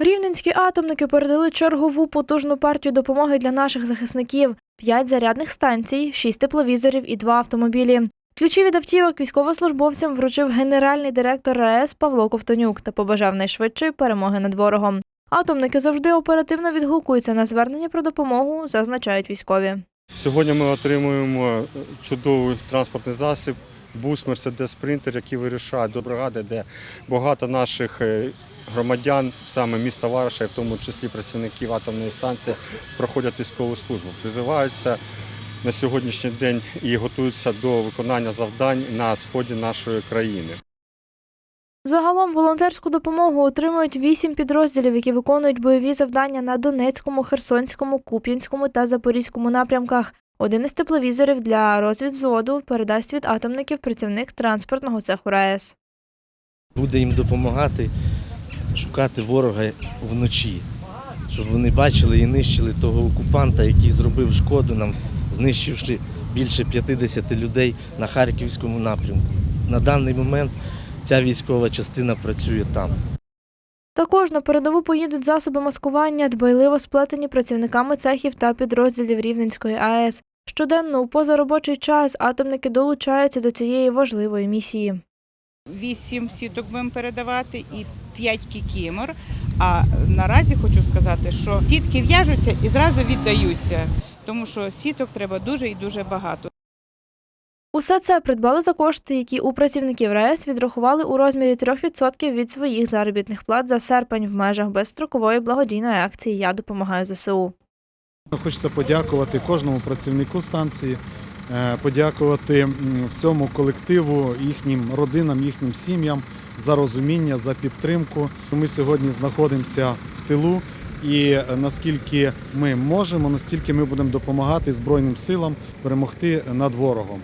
Рівненські атомники передали чергову потужну партію допомоги для наших захисників: п'ять зарядних станцій, шість тепловізорів і два автомобілі. Ключі від автівок військовослужбовцям вручив генеральний директор РАЕС Павло Ковтонюк та побажав найшвидшої перемоги над ворогом. Атомники завжди оперативно відгукуються на звернення про допомогу, зазначають військові. Сьогодні ми отримуємо чудовий транспортний засіб, бус Мерседес Спринтер, який вирішає до бригади, де багато наших е, громадян, саме міста Вараша, і в тому числі працівників атомної станції, проходять військову службу, призиваються на сьогоднішній день і готуються до виконання завдань на сході нашої країни. Загалом волонтерську допомогу отримують вісім підрозділів, які виконують бойові завдання на Донецькому, Херсонському, Куп'янському та Запорізькому напрямках. Один із тепловізорів для розвідвзводу передасть від атомників працівник транспортного цеху РаЕС. буде їм допомагати шукати ворога вночі, щоб вони бачили і нищили того окупанта, який зробив шкоду нам, знищивши більше 50 людей на харківському напрямку. На даний момент ця військова частина працює там. Також на передову поїдуть засоби маскування, дбайливо сплетені працівниками цехів та підрозділів Рівненської АЕС. Щоденно у позаробочий час атомники долучаються до цієї важливої місії. Вісім сіток будемо передавати і п'ять кікімор. А наразі хочу сказати, що сітки в'яжуться і зразу віддаються, тому що сіток треба дуже і дуже багато. Усе це придбали за кошти, які у працівників РаЕС відрахували у розмірі 3% від своїх заробітних плат за серпень в межах безстрокової благодійної акції Я допомагаю ЗСУ. Хочеться подякувати кожному працівнику станції, подякувати всьому колективу, їхнім родинам, їхнім сім'ям за розуміння, за підтримку. Ми сьогодні знаходимося в тилу, і е, наскільки ми можемо, настільки ми будемо допомагати Збройним силам перемогти над ворогом.